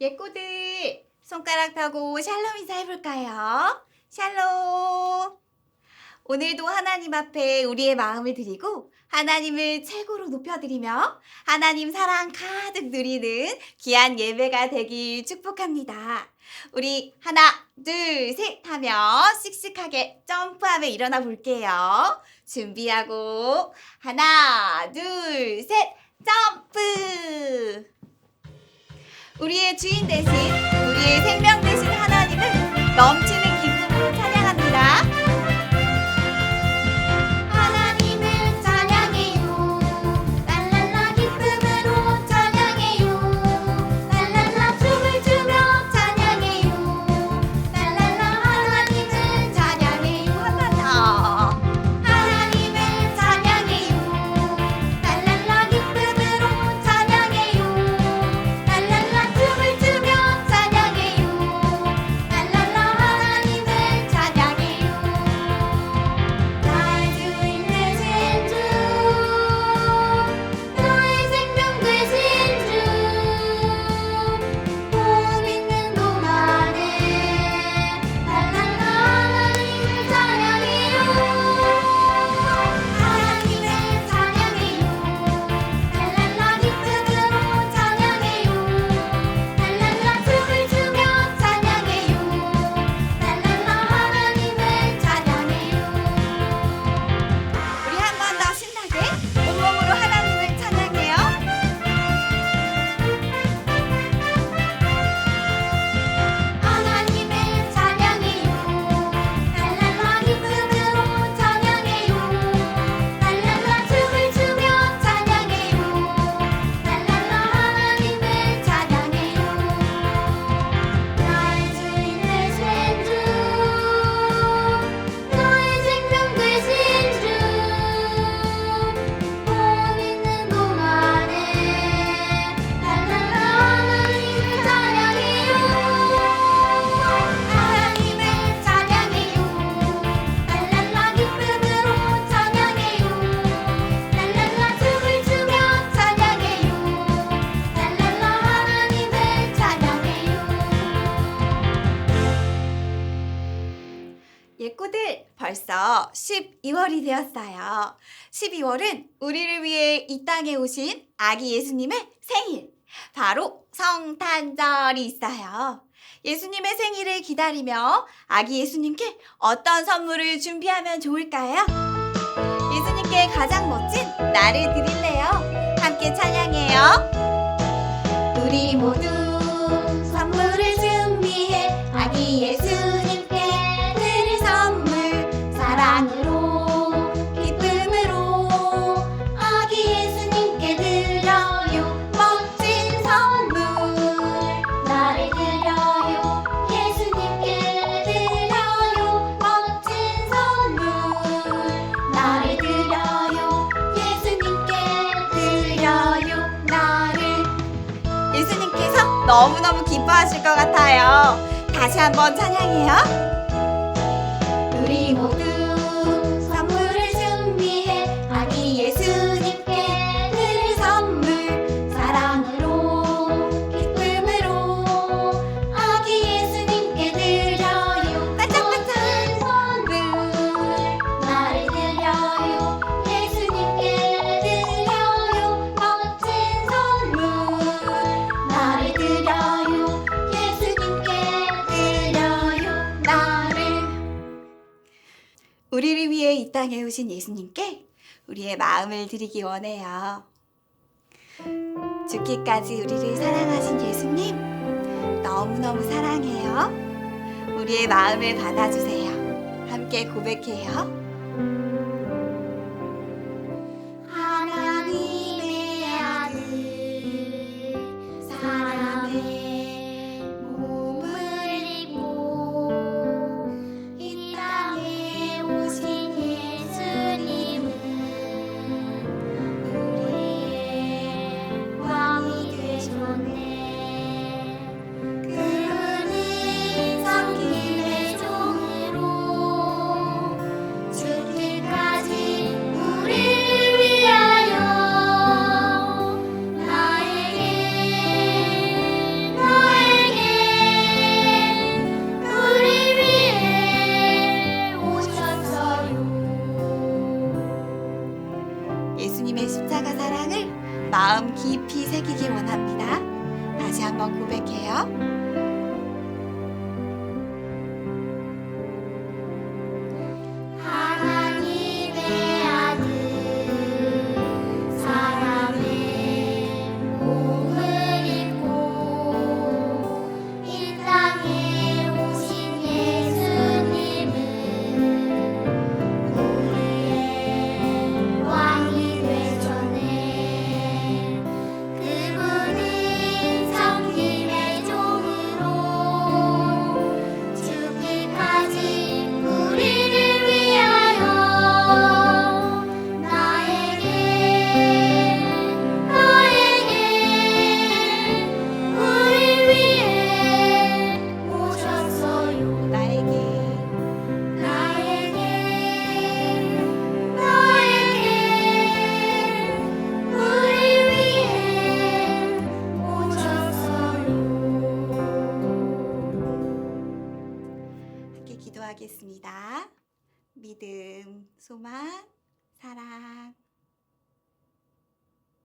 예꼬들 손가락 펴고 샬롬 인사 해볼까요? 샬롬. 오늘도 하나님 앞에 우리의 마음을 드리고 하나님을 최고로 높여드리며 하나님 사랑 가득 누리는 귀한 예배가 되길 축복합니다. 우리 하나, 둘, 셋 하면 씩씩하게 점프하며 일어나 볼게요. 준비하고 하나, 둘, 셋 점프! 우리의 주인 대신 우리의 생명 대신 하나님을 넘치 벌써 12월이 되었어요. 12월은 우리를 위해 이 땅에 오신 아기 예수님의 생일, 바로 성탄절이 있어요. 예수님의 생일을 기다리며 아기 예수님께 어떤 선물을 준비하면 좋을까요? 예수님께 가장 멋진 나를 드릴래요. 함께 찬양해요. 우리 모두 너무너무 기뻐하실 것 같아요. 다시 한번 찬양해요. 우리를 위해 이 땅에 오신 예수님께 우리의 마음을 드리기 원해요. 죽기까지 우리를 사랑하신 예수님, 너무너무 사랑해요. 우리의 마음을 받아주세요. 함께 고백해요. 하겠습니다. 믿음, 소망, 사랑.